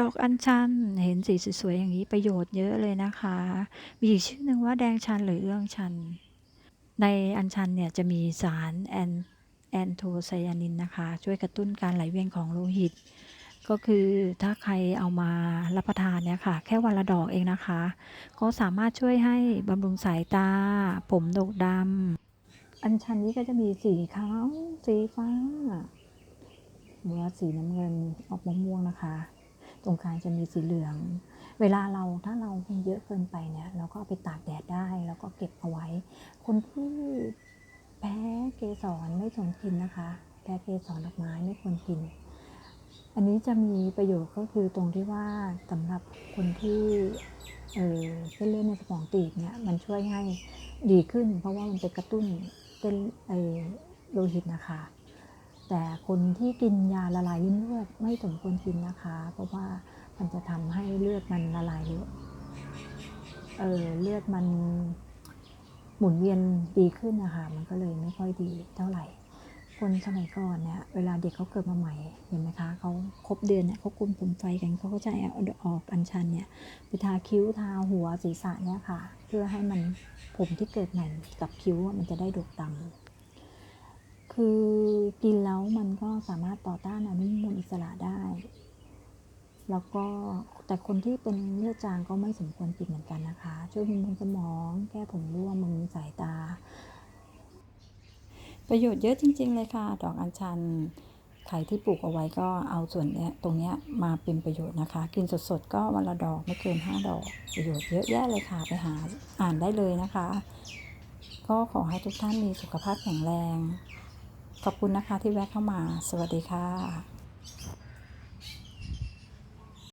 ดอกอัญชัน เห็นสีสวยๆอย่างนี้ประโยชน์เยอะเลยนะคะ มีอีกชื่อหนึ่งว่าแดงชันหรือเอื้องชัน ในอัญชันเนี่ยจะมีสารแอนแอนโทไซยานินนะคะ ช่วยกระตุ้นการไหลเวียนของโลหิต ก็คือถ้าใครเอามารับประทานเนี่ยค่ะ แค่วันละดอกเองนะคะ ก็สามารถช่วยให้บำรุงสายตา ผมดกดำอัญชันนี้ก็จะมีสีขาว สีฟ้าหรือว่าสีน้ำเงินออกม่วงๆนะคะ รงกลางจะมีสีเหลือง เวลาเราถ้าเราเยอะเกินไปเนี่ยเราก็เอาไปตากแดดได้ แล้วก็เก็บเอาไว้ คนที่แพ้เกสรไม่สมกินนะคะ แพ้เกสรดอกไม้ไม่ควรกิน อันนี้จะมีประโยชน์ก็คือตรงที่ว่าสำหรับคนที่เออเส้นเลือดในสมองตีบเนี่ยมันช่วยให้ดีขึ้น เพราะว่ามันไปกระตุ้นเส้นเออโลหิตนะคะ แต่คนที่กินยาละลายริ่มเลือดไม่สมควรกินนะคะ เพราะว่ามันจะทำให้เลือดมันละลายเยอะเออเลือดมันหมุนเวียนดีขึ้นนะคะมันก็เลยไม่ค่อยดีเท่าไหร่ คนสมัยก่อนเนี่ยเวลาเด็กเขาเกิดมาใหม่เห็นไหมคะเขาครบเดือนเนี่ยเขากุมผมไฟกันเขาก็จะเอาออกอัญชันเนี่ยไปทาคิ้วทาหัวศีรษะเนี่ยค่ะ เพื่อให้มันผมที่เกิดใหม่กับคิ้วมันจะได้ดกดำ คือกินแล้วมันก็สามารถต่อต้านอนุมูลอิสระได้ แล้วก็แต่คนที่เป็นเลือดจางก็ไม่สมควรกินเหมือนกันนะคะ ช่วยบำรุงสมอง แก้ผมร่วงบำรุงสายตา ประโยชน์เยอะจริง ๆ เลยค่ะ ดอกอัญชันใครที่ปลูกเอาไว้ก็เอาส่วนเนี้ยตรงเนี้ยมาเป็นประโยชน์นะคะ กินสดๆ ก็วันละดอกไม่เกิน 5 ดอก ประโยชน์เยอะแยะเลยค่ะ ไปหาอ่านได้เลยนะคะ ก็ขอให้ทุกท่านมีสุขภาพแข็งแรง ขอบคุณนะคะที่แวะเข้ามา สวัสดีค่ะ